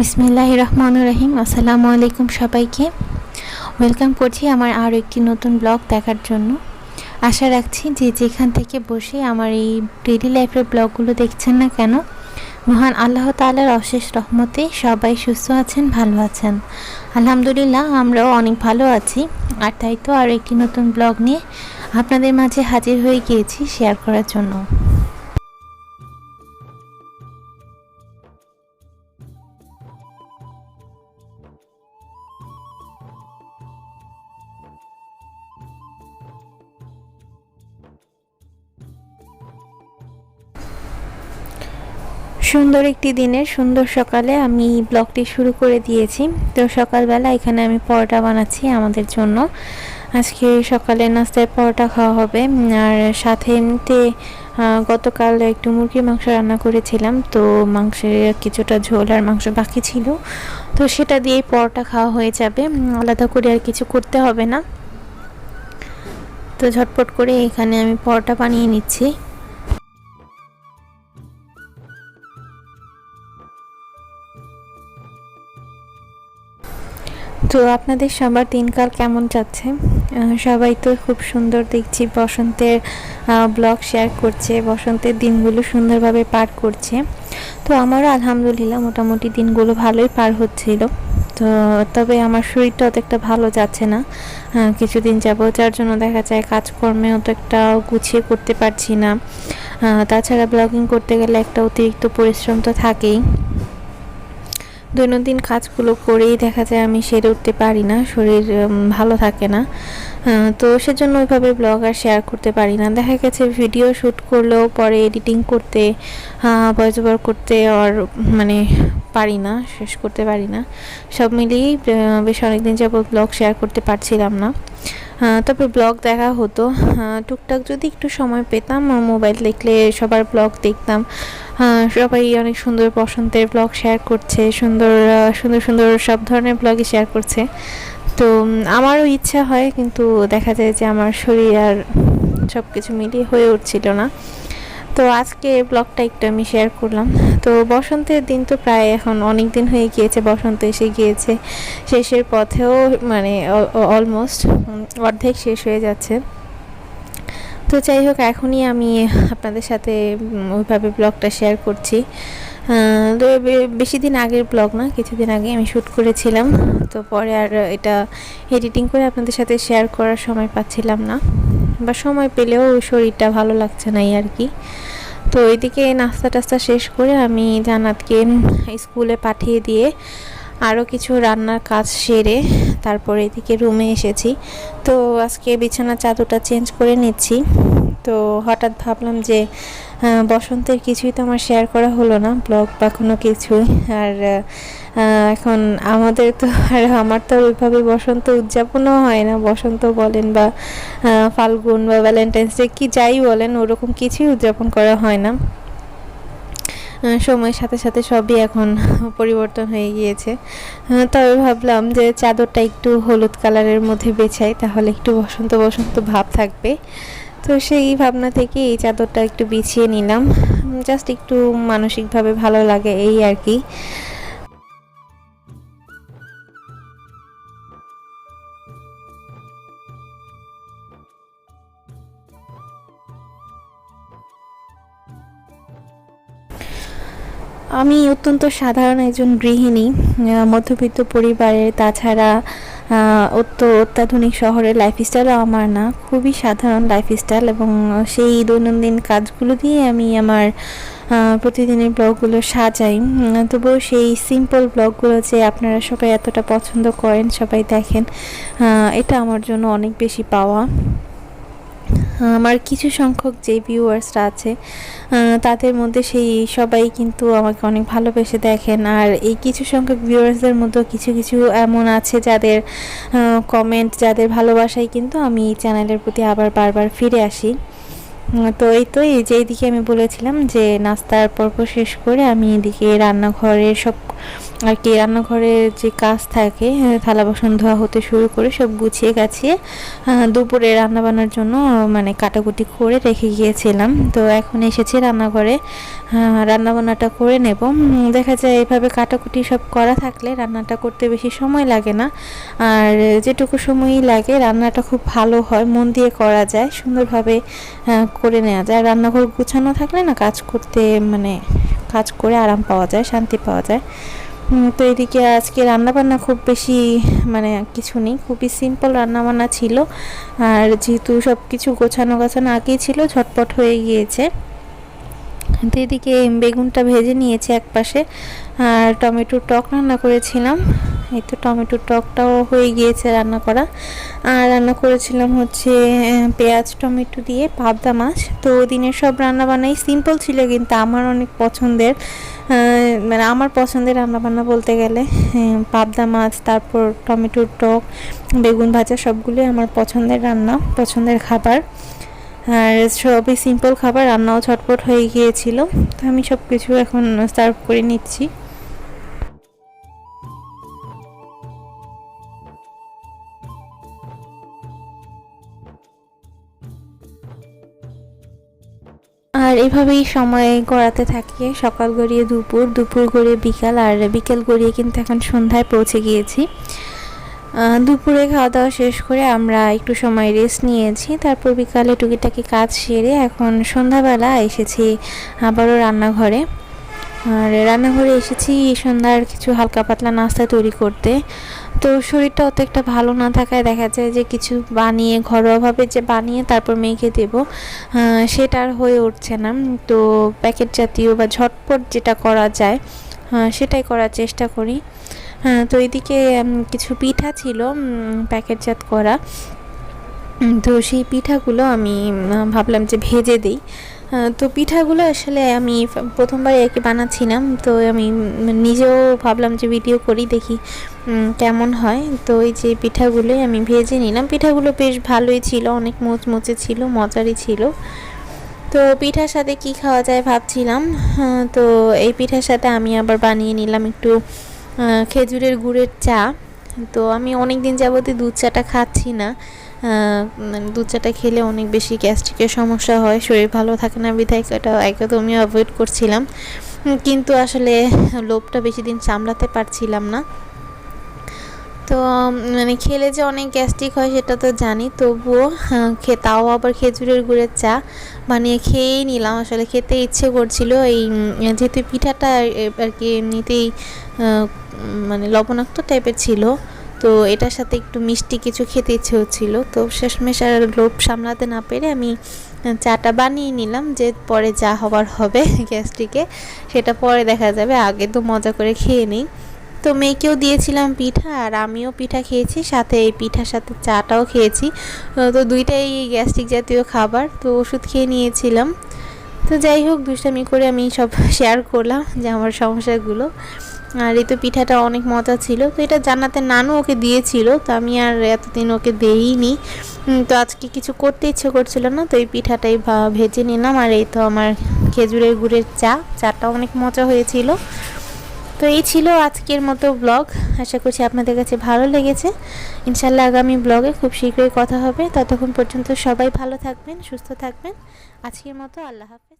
বিসমিল্লাহ রহমান রহিম আসসালামু আলাইকুম সবাইকে। ওয়েলকাম করছি আমার আরও একটি নতুন ব্লগ দেখার জন্য। আশা রাখছি যে যেখান থেকে বসে আমার এই ডেলি লাইফের ব্লগগুলো দেখছেন না কেন, মহান আল্লাহ তালার অশেষ রহমতে সবাই সুস্থ আছেন, ভালো আছেন। আলহামদুলিল্লাহ, আমরাও অনেক ভালো আছি। আর তাই তো আরও একটি নতুন ব্লগ নিয়ে আপনাদের মাঝে হাজির হয়ে গিয়েছি শেয়ার করার জন্য। সুন্দর একটি দিনের, সুন্দর সকালে আমি ব্লগটি শুরু করে দিয়েছি। তো সকালবেলা এখানে আমি পরোটা বানাচ্ছি আমাদের জন্য। আজকে সকালে নাস্তায় পরোটা খাওয়া হবে। আর সাথে এমনিতে গতকাল একটু মুরগির মাংস রান্না করেছিলাম। তো মাংসের কিছুটা ঝোল আর মাংস বাকি ছিল। তো সেটা দিয়েই পরোটা খাওয়া হয়ে যাবে। আলাদা করে আর কিছু করতে হবে না। তো ঝটপট করে এখানে আমি পরোটা বানিয়ে নিচ্ছি। তো আপনাদের সবার দিনকাল কেমন যাচ্ছে? সবাই তো খুব সুন্দর দেখছি। বসন্তের ব্লগ শেয়ার করছে। বসন্তের দিনগুলো সুন্দরভাবে পার করছে। তো আমারও আলহামদুলিল্লাহ মোটামুটি দিনগুলো ভালোই পার হচ্ছিল। তো তবে আমার শরীরটা অত একটা ভালো যাচ্ছে না। কিছুদিন যাব যার জন্য দেখা যায় কাজকর্মে অত একটা গুছিয়ে করতে পারছি না। তাছাড়া ব্লগিং করতে গেলে একটা অতিরিক্ত পরিশ্রম তো থাকেই। দৈনন্দিন কাজগুলো করেই দেখা যায় আমি সেরে উঠতে পারি না, শরীর ভালো থাকে না। তো সেজন্য ওইভাবে ব্লগ আর শেয়ার করতে পারি না। দেখা গেছে ভিডিও শ্যুট করলেও পরে এডিটিং করতে ভয়েস ওভার করতে আর মানে পারি না, শেষ করতে পারি না। সব মিলিয়েই বেশ অনেকদিন যাবত ব্লগ শেয়ার করতে পারছিলাম না। তবে ব্লগ দেখা হতো। টুকটাক যদি একটু সময় পেতাম মোবাইল দেখলে সবার ব্লগ দেখতাম। সবাই অনেক সুন্দর পছন্দের ব্লগ শেয়ার করছে, সুন্দর সুন্দর সুন্দর সব ধরনের ব্লগই শেয়ার করছে। তো আমারও ইচ্ছা হয়, কিন্তু দেখা যায় যে আমার শরীর আর সব কিছু মিলিয়ে হয়ে উঠছিল না। তো আজকে ব্লগটা একটু আমি শেয়ার করলাম। তো বসন্তের দিন তো প্রায় এখন অনেক দিন হয়ে গিয়েছে, বসন্ত এসে গিয়েছে। শেষের পথেও মানে অলমোস্ট অর্ধেক শেষ হয়ে যাচ্ছে। তো যাই হোক, এখনই আমি আপনাদের সাথে ওইভাবে ব্লগটা শেয়ার করছি। তো বেশি দিন আগের ব্লগ না, কিছুদিন আগে আমি শ্যুট করেছিলাম। তো পরে আর এটা এডিটিং করে আপনাদের সাথে শেয়ার করার সময় পাচ্ছিলাম না। বা সময় পেলেও শরীরটা ভালো লাগছে না আর কি। তো ওইদিকে নাস্তা টাস্তা শেষ করে আমি জানাতকে স্কুলে পাঠিয়ে দিয়ে আরও কিছু রান্নার কাজ সেরে তারপরে এদিকে রুমে এসেছি। তো আজকে বিছানা চাদরটা চেঞ্জ করে নিচ্ছি। তো হঠাৎ ভাবলাম যে বসন্তের কিছুই তো আমার শেয়ার করা হলো না ব্লগ বা কোনো কিছুই। আর এখন আমাদের তো আর আমার তো ওইভাবে বসন্ত উদযাপনও হয় না। বসন্ত বলেন বা ফাল্গুন বা ভ্যালেন্টাইন্স ডে কি যাই বলেন, ওরকম কিছুই উদযাপন করা হয় না। সময়ের সাথে সাথে সবই এখন পরিবর্তন হয়ে গিয়েছে। তবে ভাবলাম যে চাদরটা একটু হলুদ কালারের মধ্যে বেছাই, তাহলে একটু বসন্ত বসন্ত ভাব থাকবে। তো সেই ভাবনা থেকে এই চাদরটা একটু বিছিয়ে নিলাম। জাস্ট একটু মানসিকভাবে ভালো লাগে এই আর কি। আমি অত্যন্ত সাধারণ একজন গৃহিণী মধ্যবিত্ত পরিবারের, তাছাড়া অত্য অত্যাধুনিক শহরের লাইফস্টাইলও আমার না। খুবই সাধারণ লাইফস্টাইল এবং সেই দৈনন্দিন কাজগুলো দিয়ে আমি আমার প্রতিদিনের ব্লগগুলো সাজাই। তবুও সেই সিম্পল ব্লগগুলো যে আপনারা সবাই এতটা পছন্দ করেন, সবাই দেখেন এটা আমার জন্য অনেক বেশি পাওয়া। আমার কিছু সংখ্যক যে ভিউয়ার্সরা আছে তাদের মধ্যে সেই সবাই কিন্তু আমাকে অনেক ভালোবেসে দেখেন। আর এই কিছু সংখ্যক ভিউয়ার্সদের মধ্যে কিছু কিছু এমন আছে যাদের কমেন্ট যাদের ভালোবাসায় কিন্তু আমি এই চ্যানেলের প্রতি আবার বারবার ফিরে আসি। তো এই তো, এই যে আমি বলেছিলাম যে নাস্তার পর্ব শেষ করে আমি এদিকে রান্নাঘরের সব আর কি রান্নাঘরে যে কাজ থাকে থালা বাসন ধোয়া হতে শুরু করে সব গুছিয়ে গাছিয়ে দুপুরে রান্না বান্নার জন্য মানে কাটাকুটি করে রেখে গিয়েছিলাম। তো এখন এসেছি রান্নাঘরে রান্না বান্নাটা করে নেব। দেখা যায় এভাবে কাটাকুটি সব করা থাকলে রান্নাটা করতে বেশি সময় লাগে না। আর যেটুকু সময়ই লাগে, রান্নাটা খুব ভালো হয়, মন দিয়ে করা যায়, সুন্দরভাবে করে নেওয়া যায়। রান্নাঘর গুছানো থাকলে না, কাজ করতে মানে কাজ করে আরাম পাওয়া যায়, শান্তি পাওয়া যায়। তো এদিকে আজকে রান্নাবান্না খুব বেশি মানে কিছু নেই, খুবই সিম্পল রান্নাবান্না ছিল। আর যেহেতু সব কিছু গোছানো গোছানো আগেই ছিল, ঝটপট হয়ে গিয়েছে। তো এদিকে বেগুনটা ভেজে নিয়েছে একপাশে। আর টমেটোর টক রান্না করেছিলাম। এই তো টমেটোর টকটাও হয়ে গিয়েছে রান্না করা। আর রান্না করেছিলাম হচ্ছে পেঁয়াজ, টমেটো দিয়ে পাবদা মাছ। তো দিনের সব রান্না বান্নাই সিম্পল ছিল কিন্তু আমার অনেক পছন্দের মানে আমার পছন্দের রান্না বান্না বলতে গেলে পাবদা মাছ, তারপর টমেটোর টক, বেগুন ভাজা সবগুলোই আমার পছন্দের রান্না, পছন্দের খাবার। আর সবই সিম্পল খাবার, রান্নাও ঝটপট হয়ে গিয়েছিল। তো আমি সব কিছু এখন সার্ভ করে নিচ্ছি। আর এভাবেই সময় গড়াতে থাকে। সকাল গড়িয়ে দুপুর দুপুর গড়িয়ে বিকাল, আর বিকেল গড়িয়ে কিন্তু এখন সন্ধ্যায় পৌঁছে গিয়েছি। দুপুরে খাওয়া দাওয়া শেষ করে আমরা একটু সময় রেস্ট নিয়েছি। তারপর বিকালে টুকিটাকি কাজ সেরে এখন সন্ধ্যাবেলা এসেছি আবারও রান্নাঘরে। আর রান্নাঘরে এসেছি সন্ধ্যার কিছু হালকা পাতলা নাস্তা তৈরি করতে। তো শরীরটা অত একটা ভালো না থাকায় দেখা যায় যে কিছু বানিয়ে, ঘরোয়াভাবে যে বানিয়ে তারপর মেখে দেব সেটা আর হয়ে উঠছে না। তো প্যাকেট জাতীয় বা ঝটপট যেটা করা যায় সেটাই করার চেষ্টা করি। তো এদিকে কিছু পিঠা ছিল প্যাকেটজাত করা। তো সেই পিঠাগুলো আমি ভাবলাম যে ভেজে দিই। তো পিঠাগুলো আসলে আমি প্রথমবার আর কি বানাচ্ছিলাম, তো আমি নিজেও ভাবলাম যে ভিডিও করি, দেখি কেমন হয়। তো এই যে পিঠাগুলোই আমি ভেজে নিলাম। পিঠাগুলো বেশ ভালোই ছিল, অনেক মুচমুচে ছিল, মজারই ছিল। তো পিঠার সাথে কি খাওয়া যায় ভাবছিলাম তো এই পিঠার সাথে আমি আবার বানিয়ে নিলাম একটু খেজুরের গুড়ের চা। তো আমি অনেক দিন যাবতই দুধ চাটা খাচ্ছি না। মানে দুধ চাটা খেলে অনেক বেশি গ্যাস্ট্রিকের সমস্যা হয়, শরীর ভালো থাকে না বিধায় এটা একদমই অ্যাভয়েড করছিলাম। কিন্তু আসলে লোভটা বেশি দিন সামলাতে পারছিলাম না। তো মানে খেলে যে অনেক গ্যাস্ট্রিক হয় সেটা তো জানি, তবুও খে, তাও আবার খেজুরের গুড়ের চা বানিয়ে খেয়েই নিলাম। আসলে খেতে ইচ্ছে করছিল এই যেহেতু পিঠাটা আর কি এমনিতেই মানে লবণাক্ত টাইপের ছিল তো এটার সাথে একটু মিষ্টি কিছু খেতে ইচ্ছে হচ্ছিল তো শেষমেশ আর লোভ সামলাতে না পেরে আমি চাটা বানিয়ে নিলাম যে পরে যা হবার হবে গ্যাস্ট্রিকে, সেটা পরে দেখা যাবে, আগে তো মজা করে খেয়ে নিই। তো মেয়েকেও দিয়েছিলাম পিঠা আর আমিও পিঠা খেয়েছি, সাথে এই পিঠার সাথে চাটাও খেয়েছি। তো দুইটাই গ্যাস্ট্রিক জাতীয় খাবার, তো ওষুধ খেয়ে নিয়েছিলাম। তো যাই হোক, দুষ্টামি করে আমি সব শেয়ার করলাম যে আমার সমস্যাগুলো। আর এই তো পিঠাটা অনেক মজা ছিল। তো এটা জানাতে নানু ওকে দিয়েছিল, তো আমি আর এতদিন ওকে দেইনি। তো আজকে কিছু করতে ইচ্ছে করছিল না, তো এই পিঠাটাই ভেজে নিলাম। আর এই তো আমার খেজুরের গুড়ের চা, চাটা অনেক মজা হয়েছিল। তো এই ছিল আজকের মতো ব্লগ। আশা করছি আপনাদের কাছে ভালো লেগেছে। ইনশাল্লাহ আগামী ব্লগে খুব শীঘ্রই কথা হবে। ততক্ষণ পর্যন্ত সবাই ভালো থাকবেন, সুস্থ থাকবেন। আজকের মতো আল্লাহ হাফেজ।